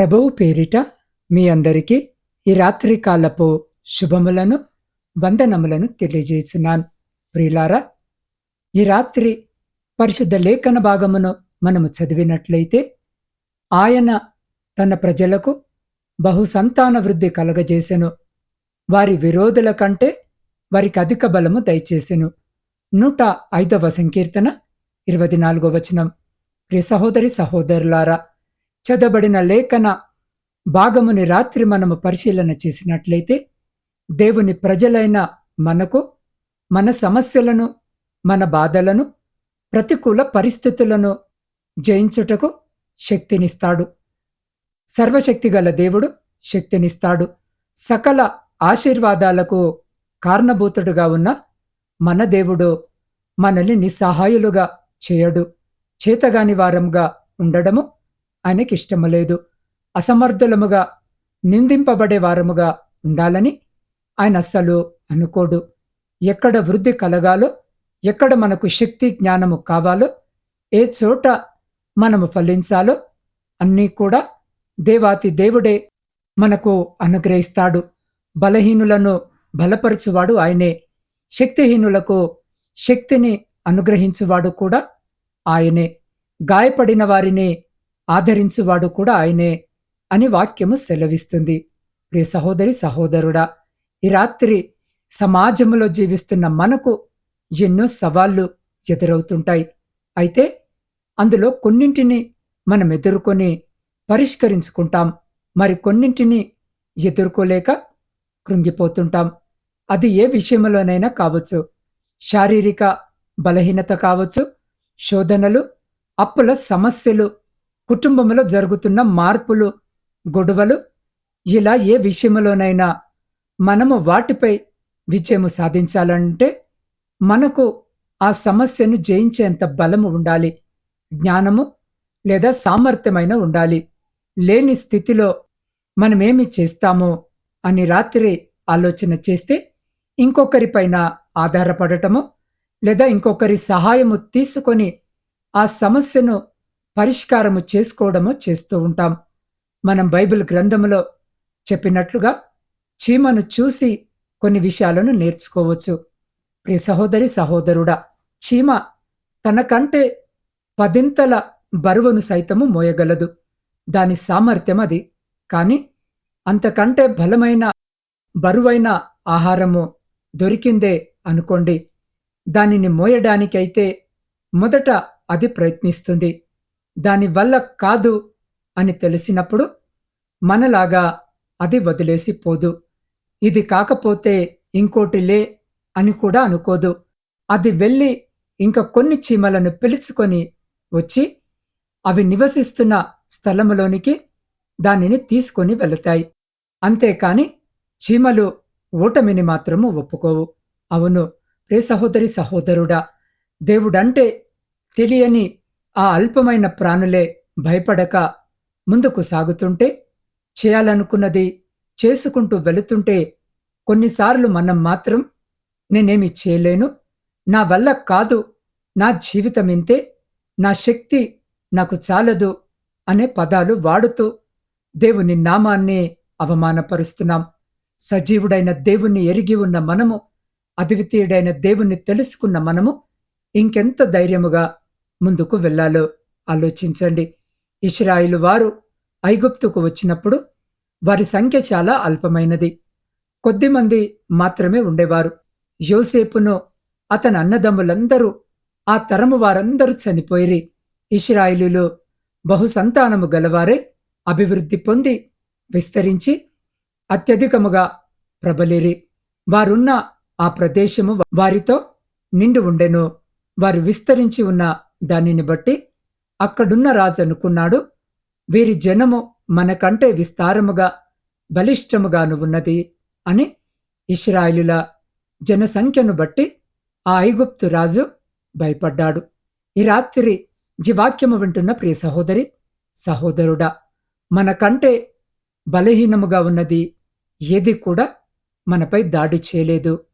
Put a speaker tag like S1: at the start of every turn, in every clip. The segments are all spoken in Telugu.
S1: ప్రభువు పేరిట మీ అందరికీ ఈ రాత్రి కాలపు శుభములను వందనములను తెలియజేస్తున్నాను. ప్రియులారా ఈ రాత్రి పరిశుద్ధ లేఖన భాగమును మనము చదివినట్లయితే ఆయన తన ప్రజలకు బహు సంతాన వృద్ధి కలగజేసెను. వారి విరోధుల కంటే వారికి అధిక బలము దయచేసెను. నూట ఐదవ సంకీర్తన ఇరవై నాలుగో వచనం. ప్రియ సహోదరి సహోదరులారా చదబడిన లేఖన భాగముని రాత్రి మనము పరిశీలన చేసినట్లయితే దేవుని ప్రజలైన మనకు మన సమస్యలను మన బాధలను ప్రతికూల పరిస్థితులను జయించుటకు శక్తినిస్తాడు. సర్వశక్తిగల దేవుడు శక్తినిస్తాడు. సకల ఆశీర్వాదాలకు కారణభూతుడుగా ఉన్న మన దేవుడు మనల్ని నిస్సహాయులుగా చేయడు. చేతగాని వారంగా ఉండడము ఆయనకి ఇష్టము లేదు. అసమర్థులముగా నిందింపబడే వారముగా ఉండాలని ఆయన అస్సలు అనుకోడు. ఎక్కడ వృద్ధి కలగాలో ఎక్కడ మనకు శక్తి జ్ఞానము కావాలో ఏ చోట మనము ఫలించాలో అన్నీ కూడా దేవాతి దేవుడే మనకు అనుగ్రహిస్తాడు. బలహీనులను బలపరచువాడు ఆయనే. శక్తిహీనులకు శక్తిని అనుగ్రహించువాడు కూడా ఆయనే. గాయపడిన వారిని ఆదరించువాడు కూడా ఆయనే అని వాక్యము సెలవిస్తుంది. ప్రియ సహోదరి సహోదరుడా ఈ రాత్రి సమాజంలో జీవిస్తున్న మనకు ఎన్నో సవాళ్ళు ఎదురవుతుంటాయి. అయితే అందులో కొన్నింటిని మనం ఎదుర్కొని పరిష్కరించుకుంటాం. మరి కొన్నింటిని ఎదుర్కోలేక కృంగిపోతుంటాం. అది ఏ విషయంలోనైనా కావచ్చు. శారీరక బలహీనత కావచ్చు శోధనలు అప్పుల సమస్యలు కుటుంబంలో జరుగుతున్న మార్పులు గొడవలు ఇలా ఏ విషయంలోనైనా మనము వాటిపై విజయము సాధించాలంటే మనకు ఆ సమస్యను జయించేంత బలము ఉండాలి. జ్ఞానము లేదా సామర్థ్యమైన ఉండాలి. లేని స్థితిలో మనమేమి చేస్తామో అని రాత్రి ఆలోచన చేస్తే ఇంకొకరిపైన ఆధారపడటమో లేదా ఇంకొకరి సహాయము తీసుకొని ఆ సమస్యను పరిష్కారము చేసుకోవడము చేస్తూ ఉంటాం. మనం బైబిల్ గ్రంథములో చెప్పినట్లుగా చీమను చూసి కొన్ని విషయాలను నేర్చుకోవచ్చు. ప్రి సహోదరి సహోదరుడా చీమ తనకంటే పదింతల బరువును సైతము మోయగలదు. దాని సామర్థ్యం అది. కాని అంతకంటే బలమైన బరువైన ఆహారము దొరికిందే అనుకోండి. దానిని మోయడానికైతే మొదట అది ప్రయత్నిస్తుంది. దానివల్ల కాదు అని తెలిసినప్పుడు మనలాగా అది వదిలేసి పోదు. ఇది కాకపోతే ఇంకోటి లే అని కూడా అనుకోదు. అది వెళ్ళి ఇంకా కొన్ని చీమలను పిలుచుకొని వచ్చి అవి నివసిస్తున్న స్థలములోనికి దానిని తీసుకొని వెళతాయి. అంతేకాని చీమలు ఓటమిని మాత్రము ఒప్పుకోవు. అవును రే సహోదరి సహోదరుడా దేవుడంటే తెలియని ఆ అల్పమైన ప్రాణులే భయపడక ముందుకు సాగుతుంటే చేయాలనుకున్నది చేసుకుంటూ వెళుతుంటే కొన్నిసార్లు మనం మాత్రం నేనేమి చేయలేను నా వల్ల కాదు నా జీవితం ఇంతే నా శక్తి నాకు చాలదు అనే పదాలు వాడుతూ దేవుని నామాన్ని అవమానపరుస్తున్నాం. సజీవుడైన దేవుణ్ణి ఎరిగి ఉన్న మనము అద్వితీయుడైన దేవుణ్ణి తెలుసుకున్న మనము ఇంకెంత ధైర్యముగా ముందుకు వెళ్ళాలో? ఆలోచించండి. ఇస్రాయిలు వారు ఐగుప్తుకు వచ్చినప్పుడు వారి సంఖ్య చాలా అల్పమైనది. కొద్దిమంది మాత్రమే ఉండేవారు. యోసేపును అతని అన్నదమ్ములందరూ ఆ తరము వారందరూ చనిపోయిరి. ఇస్రాయిలులు బహుసంతానము గలవారే అభివృద్ధి పొంది విస్తరించి అత్యధికముగా ప్రబలిరి. వారున్న ఆ ప్రదేశము వారితో నిండు ఉండెను. వారు విస్తరించి ఉన్న దానిని బట్టి అక్కడున్న రాజు అనుకున్నాడు వీరి జనము మనకంటే విస్తారముగా బలిష్టముగాను ఉన్నది అని ఇస్రాయిలుల జనసంఖ్యను బట్టి ఆ ఐగుప్తు రాజు భయపడ్డాడు. ఈ రాత్రి జీవాక్యము వింటున్న ప్రియ సహోదరి సహోదరుడా మనకంటే బలహీనముగా ఉన్నది ఏది కూడా మనపై దాడి చేయలేదు.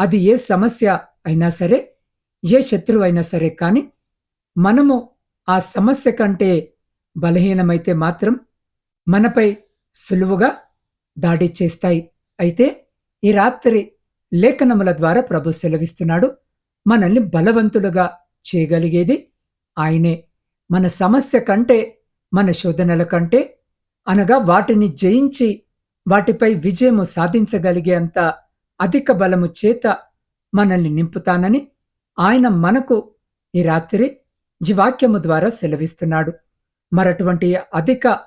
S1: అది ఏ సమస్య అయినా సరే ఏ శత్రువైనా సరే కాని మనము ఆ సమస్య కంటే బలహీనమైతే మాత్రం మనపై సులువుగా దాడి చేస్తాయి. అయితే ఈ రాత్రి లేఖనముల ద్వారా ప్రభు సెలవిస్తున్నాడు మనల్ని బలవంతులుగా చేయగలిగేది ఆయనే. మన సమస్య కంటే మన శోధనల కంటే అనగా వాటిని జయించి వాటిపై విజయము సాధించగలిగే అంత అధిక బలము చేత మనల్ని నింపుతానని ఆయన మనకు ఈ రాత్రి జీవాక్యము ద్వారా సెలవిస్తున్నాడు. మరటువంటి అధిక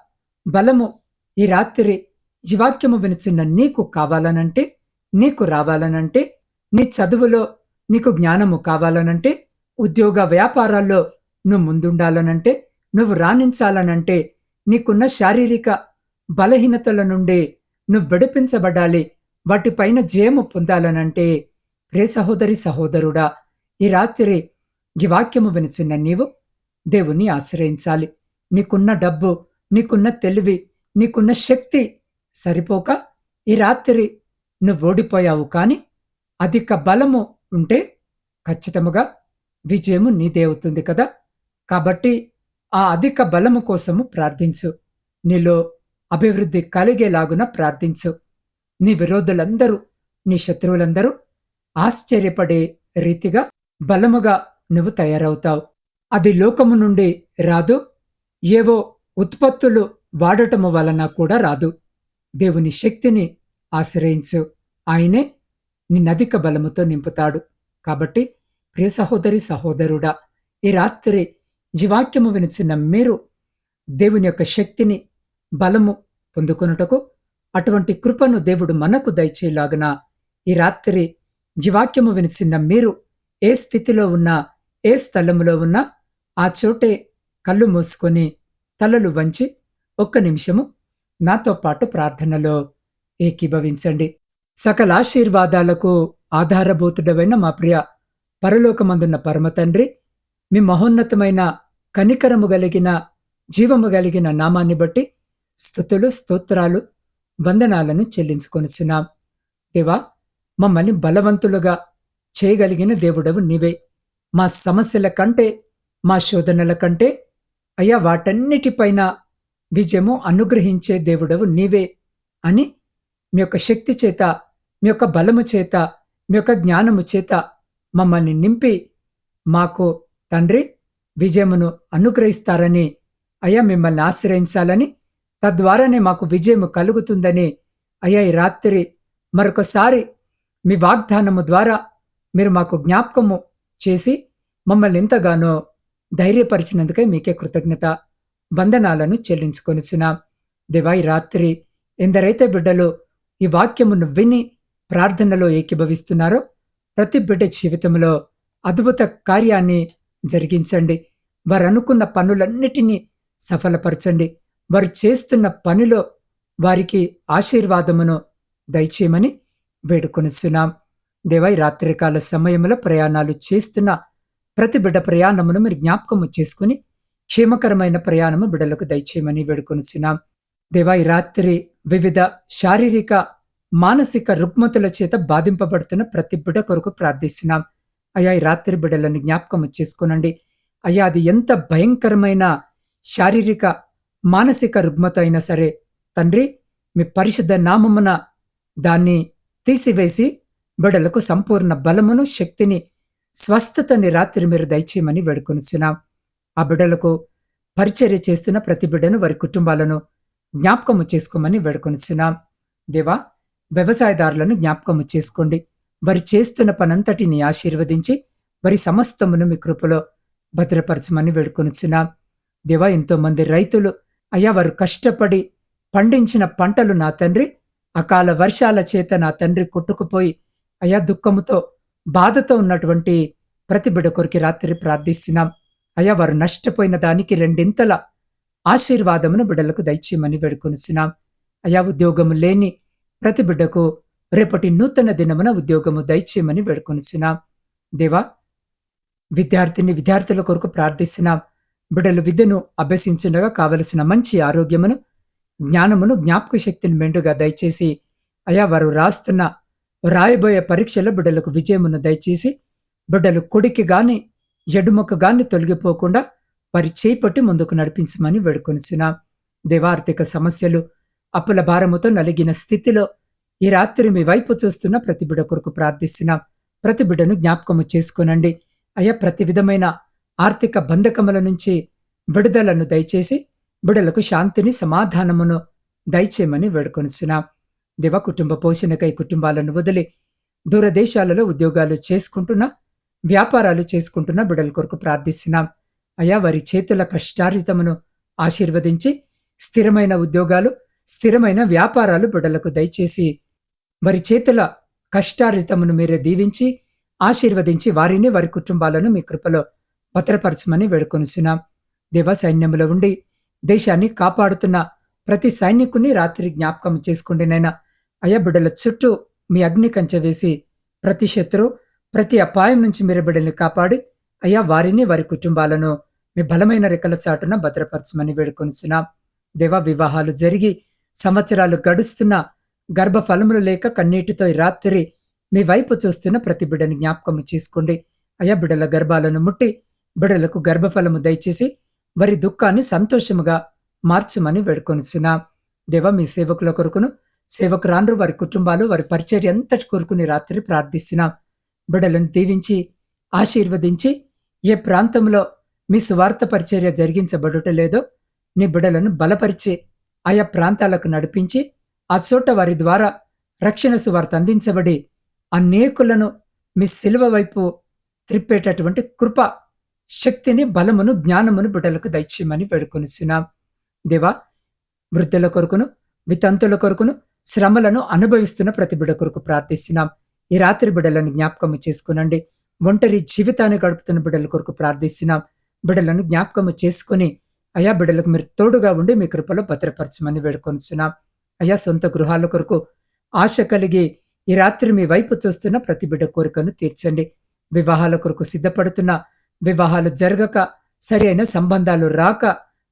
S1: బలము ఈ రాత్రి జీవాక్యము వినిచిన్న నీకు కావాలనంటే నీకు రావాలనంటే నీ చదువులో నీకు జ్ఞానము కావాలనంటే ఉద్యోగ వ్యాపారాల్లో నువ్వు ముందుండాలనంటే నువ్వు రాణించాలనంటే నీకున్న శారీరక బలహీనతల నుండి నువ్వు విడిపించబడాలి. వాటిపైన జయము పొందాలనంటే ప్రే సహోదరి సహోదరుడా ఈ రాత్రి ఈ వాక్యము వినిచిన నీవు దేవుణ్ణి ఆశ్రయించాలి. నీకున్న డబ్బు నీకున్న తెలివి నీకున్న శక్తి సరిపోక ఈ రాత్రి నువ్వు ఓడిపోయావు కాని అధిక బలము ఉంటే ఖచ్చితముగా విజయము నీదే అవుతుంది కదా. కాబట్టి ఆ అధిక బలము కోసము ప్రార్థించు. నీలో అభివృద్ధి కలిగేలాగున ప్రార్థించు. నీ విరోధులందరూ నీ శత్రువులందరూ ఆశ్చర్యపడే రీతిగా బలముగా నువ్వు తయారవుతావు. అది లోకము నుండి రాదు. ఏవో ఉత్పత్తులు వాడటము వలన కూడా రాదు. దేవుని శక్తిని ఆశ్రయించు. ఆయనే నిన్నధిక బలముతో నింపుతాడు. కాబట్టి ప్రియ సహోదరి సహోదరుడా ఈ రాత్రి జీవాక్యము వినిచిన మీరు దేవుని యొక్క శక్తిని బలము పొందుకొనుటకు అటువంటి కృపను దేవుడు మనకు దయచేలాగున ఈ రాత్రి జీవాక్యము వినిచిన మీరు ఏ స్థితిలో ఉన్నా ఏ స్థలములో ఉన్నా ఆ చోటే కళ్ళు మూసుకొని తలలు వంచి ఒక్క నిమిషము నాతో పాటు ప్రార్థనలో ఏకీభవించండి. సకల ఆశీర్వాదాలకు ఆధారభూతుడమైన మా ప్రియ పరలోకమందున్న పరమతండ్రి మీ మహోన్నతమైన కనికరము గలిగిన జీవము కలిగిన నామాన్ని బట్టి స్థుతులు స్తోత్రాలు వందనాలను చెల్లించుకొనిచున్నాం. దేవా మమ్మల్ని బలవంతులుగా చేయగలిగిన దేవుడవు నీవే. మా సమస్యల కంటే మా శోధనల కంటే అయ్యా వాటన్నిటిపైన విజయము అనుగ్రహించే దేవుడవు నీవే అని మీ యొక్క శక్తి చేత మీ యొక్క బలము చేత మీ యొక్క జ్ఞానము చేత మమ్మల్ని నింపి మాకు తండ్రి విజయమును అనుగ్రహిస్తారని అయ్యా మిమ్మల్ని ఆశ్రయించాలని తద్వారానే మాకు విజయము కలుగుతుందని అయ్యా ఈ రాత్రి మరొకసారి మీ వాగ్దానము ద్వారా మీరు మాకు జ్ఞాపకము చేసి మమ్మల్ని ఎంతగానో ధైర్యపరిచినందుకై మీకే కృతజ్ఞత వందనాలను చెల్లించుకొనిచున్నాం. దివాయి రాత్రి ఎందరైతే బిడ్డలు ఈ వాక్యమును విని ప్రార్థనలో ఏకీభవిస్తున్నారో ప్రతి బిడ్డ జీవితంలో అద్భుత కార్యాన్ని జరిగించండి. వారు అనుకున్న పనులన్నిటినీ సఫలపరచండి. వారు చేస్తున్న పనిలో వారికి ఆశీర్వాదమును దయచేయమని వేడుకొనిస్తున్నాం దేవై రాత్రికాల సమయంలో ప్రయాణాలు చేస్తున్న ప్రతి బిడ్డ ప్రయాణమును మీరు జ్ఞాపకము చేసుకుని క్షేమకరమైన ప్రయాణము బిడ్డలకు దయచేయమని వేడుకొనిచున్నాం. దేవా ఈ రాత్రి వివిధ శారీరక మానసిక రుగ్మతుల చేత బాధింపబడుతున్న ప్రతి బిడ్డ కొరకు ప్రార్థిస్తున్నాం. అయ్యా ఈ రాత్రి బిడ్డలను జ్ఞాపకం చేసుకునండి. అయ్యా అది ఎంత భయంకరమైన శారీరక మానసిక రుగ్మత అయినా సరే తండ్రి మీ పరిశుద్ధ నామమున దాన్ని తీసివేసి బిడలకు సంపూర్ణ బలమును శక్తిని స్వస్థతని రాత్రి మీరు దయచేయమని వేడుకొనుచున్నాం. ఆ బిడలకు పరిచర్య చేస్తున్న ప్రతి బిడ్డను వారి కుటుంబాలను జ్ఞాపకము చేసుకోమని వేడుకొనుచున్నాం. దేవా వ్యవసాయదారులను జ్ఞాపకము చేసుకోండి. వారు చేస్తున్న పనంతటిని ఆశీర్వదించి వారి సమస్తమును మీ కృపలో భద్రపరచమని వేడుకొనుచున్నాం. దేవా ఎంతో మంది రైతులు అయ్యా వారు కష్టపడి పండించిన పంటలు నా తండ్రి అకాల వర్షాల చేత నా తండ్రి కొట్టుకుపోయి అయా దుఃఖముతో బాధతో ఉన్నటువంటి ప్రతి బిడ కొరికి రాత్రి ప్రార్థిస్తున్నాం. అయా వారు నష్టపోయిన దానికి రెండింతల ఆశీర్వాదమును బిడ్డలకు దయచేయమని వేడుకొనిచున్నాం. అయా ఉద్యోగము లేని ప్రతి బిడ్డకు రేపటి నూతన దినమున ఉద్యోగము దయచేయమని వేడుకొనిచున్నాం. దేవా విద్యార్థిని విద్యార్థుల కొరకు ప్రార్థిస్తున్నాం. బిడ్డలు విద్యను అభ్యసించుండగా కావలసిన మంచి ఆరోగ్యమును జ్ఞానమును జ్ఞాపక శక్తిని మెండుగా దయచేసి అయా వారు రాస్తున్న రాయబోయే పరీక్షలో బిడ్డలకు విజయమును దయచేసి బిడ్డలు కొడికి గాని ఎడుమకు గాని తొలగిపోకుండా వారి చేపట్టి ముందుకు నడిపించమని వేడుకొనిచున్నాం. దేవార్థిక సమస్యలు అప్పుల భారముతో నలిగిన స్థితిలో ఈ రాత్రి మీ వైపు చూస్తున్న ప్రతి బిడ కొరకు ప్రార్థిస్తున్నాం. ప్రతి బిడ్డను జ్ఞాపకము చేసుకోనండి. అయ్యా ప్రతి విధమైన ఆర్థిక బంధకముల నుంచి విడుదలను దయచేసి బిడలకు శాంతిని సమాధానమును దయచేయమని వేడుకొనిచున్నాం. దివ కుటుంబ పోషణకై కుటుంబాలను వదిలి దూరదేశాలలో ఉద్యోగాలు చేసుకుంటున్న వ్యాపారాలు చేసుకుంటున్న బిడల కొరకు ప్రార్థిస్తున్నాం. అయా వారి చేతుల కష్టార్జితమును ఆశీర్వదించి స్థిరమైన ఉద్యోగాలు స్థిరమైన వ్యాపారాలు బిడలకు దయచేసి వారి చేతుల కష్టార్జితమును మీరే దీవించి ఆశీర్వదించి వారిని వారి కుటుంబాలను మీ కృపలో భద్రపరచమని వేడుకొనిస్తున్నాం దేవ సైన్యంలో ఉండి దేశాన్ని కాపాడుతున్న ప్రతి సైనికుని రాత్రి జ్ఞాపకం చేసుకుండినైనా అయ్యా బిడ్డల చుట్టూ మీ అగ్ని కంచె వేసి ప్రతి శత్రు ప్రతి అపాయం నుంచి మీరు బిడ్డల్ని కాపాడి అయ్యా వారిని వారి కుటుంబాలను మీ బలమైన రెక్కల చాటున భద్రపరచమని వేడుకొనిచున్నాం. దేవ వివాహాలు జరిగి సంవత్సరాలు గడుస్తున్న గర్భఫలములు లేక కన్నీటితో రాత్రి మీ వైపు చూస్తున్న ప్రతి బిడ్డని జ్ఞాపకం చేసుకోండి. అయ్యా బిడ్డల గర్భాలను ముట్టి బిడ్డలకు గర్భఫలము దయచేసి వారి దుఃఖాన్ని సంతోషముగా మార్చుమని వేడుకొనిచున్నాం. దేవ మీ సేవకుల కొరకును సేవకురాండ్రు వారి కుటుంబాలు వారి పరిచర్య అంతటి కోరుకుని రాత్రి ప్రార్థిస్తున్నాం. బిడలను దీవించి ఆశీర్వదించి ఏ ప్రాంతంలో మీ సువార్త పరిచర్య జరిగించబడుట లేదో నీ బిడలను బలపరిచి ఆయా ప్రాంతాలకు నడిపించి ఆ చోట వారి ద్వారా రక్షణ సువార్త అందించబడి అనేకులను మీ శిలువ వైపు త్రిప్పేటటువంటి కృప శక్తిని బలమును జ్ఞానమును బిడ్డలకు దయచేయమని వేడుకొనిచున్నాం. దేవా వృద్ధుల కొరకును వితంతుల కొరకును శ్రమలను అనుభవిస్తున్న ప్రతి బిడ కొరకు ప్రార్థిస్తున్నాం. ఈ రాత్రి బిడలను జ్ఞాపకము చేసుకునండి. ఒంటరి జీవితాన్ని గడుపుతున్న బిడ్డల కొరకు ప్రార్థిస్తున్నాం. బిడలను జ్ఞాపకము చేసుకుని అయా బిడలకు మీరు తోడుగా ఉండి మీ కృపలో భద్రపరచమని వేడుకొనిచున్నాం. అయా సొంత గృహాల కొరకు ఆశ కలిగి ఈ రాత్రి మీ వైపు చూస్తున్న ప్రతి బిడ్డ కోరికను తీర్చండి. వివాహాల కొరకు సిద్ధపడుతున్న వివాహాలు జరగక సరైన సంబంధాలు రాక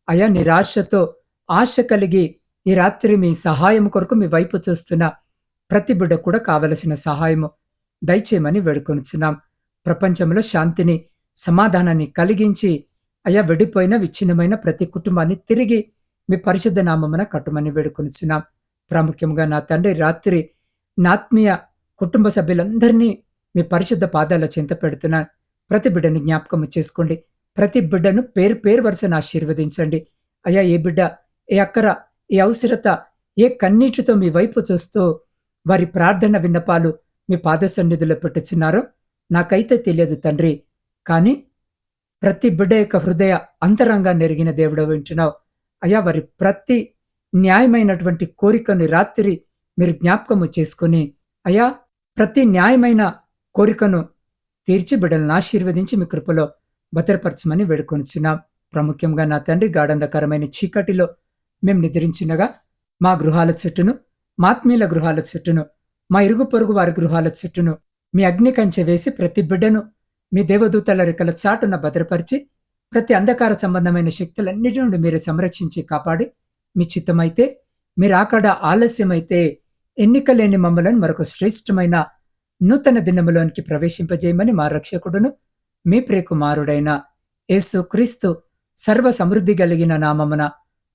S1: అయా నిరాశతో ఆశ కలిగి ఈ రాత్రి మీ సహాయం కొరకు మీ వైపు చూస్తున్న ప్రతి బిడ్డ కూడా కావలసిన సహాయము దయచేయమని వేడుకొనుచున్నాం. ప్రపంచంలో శాంతిని సమాధానాన్ని కలిగించి అయా వెడిపోయిన విచ్ఛిన్నమైన ప్రతి కుటుంబాన్ని తిరిగి మీ పరిశుద్ధ నామమున కట్టుమని వేడుకొనుచున్నాం. ప్రాముఖ్యంగా నా తండ్రి రాత్రి నాత్మీయ కుటుంబ సభ్యులందరినీ మీ పరిశుద్ధ పాదాల చింత పెడుతున్నాను ప్రతి బిడ్డని జ్ఞాపకం చేసుకోండి. ప్రతి బిడ్డను పేరు పేరు వరుసను ఆశీర్వదించండి. అయ్యా ఏ బిడ్డ ఏ అక్కర ఈ అవసరత ఏ కన్నీటితో మీ వైపు చూస్తూ వారి ప్రార్థన విన్నపాలు మీ పాద సన్నిధిలో పెట్టుచున్నారో నాకైతే తెలియదు తండ్రి. కానీ ప్రతి బిడ్డ యొక్క హృదయ అంతరంగా నెరిగిన దేవుడు వింటున్నావు అయ్యా వారి ప్రతి న్యాయమైనటువంటి కోరికను రాత్రి మీరు జ్ఞాపకము చేసుకుని అయ్యా ప్రతి న్యాయమైన కోరికను తీర్చి బిడ్డలను ఆశీర్వదించి మీ కృపలో భద్రపరచమని వేడుకొనిచున్నాం. ప్రాముఖ్యంగా నా తండ్రి గాఢంధకరమైన చీకటిలో మేము నిద్రించినగా మా గృహాల చెట్టును మాత్మీయుల గృహాల చెట్టును మా ఇరుగు పొరుగు వారి గృహాల చెట్టును మీ అగ్ని కంచె వేసి ప్రతి బిడ్డను మీ దేవదూతల రెక్కల చాటున భద్రపరిచి ప్రతి అంధకార సంబంధమైన శక్తులన్నిటి నుండి మీరు సంరక్షించి కాపాడి మీ చిత్తమైతే మీరు ఆకడ ఆలస్యమైతే ఎన్నిక లేని మమ్మలను మరొక శ్రేష్టమైన నూతన దినములోనికి ప్రవేశింపజేయమని మా రక్షకుడును మీ ప్రియకుమారుడైన యేసు క్రీస్తు సర్వ సమృద్ధి కలిగిన నామమున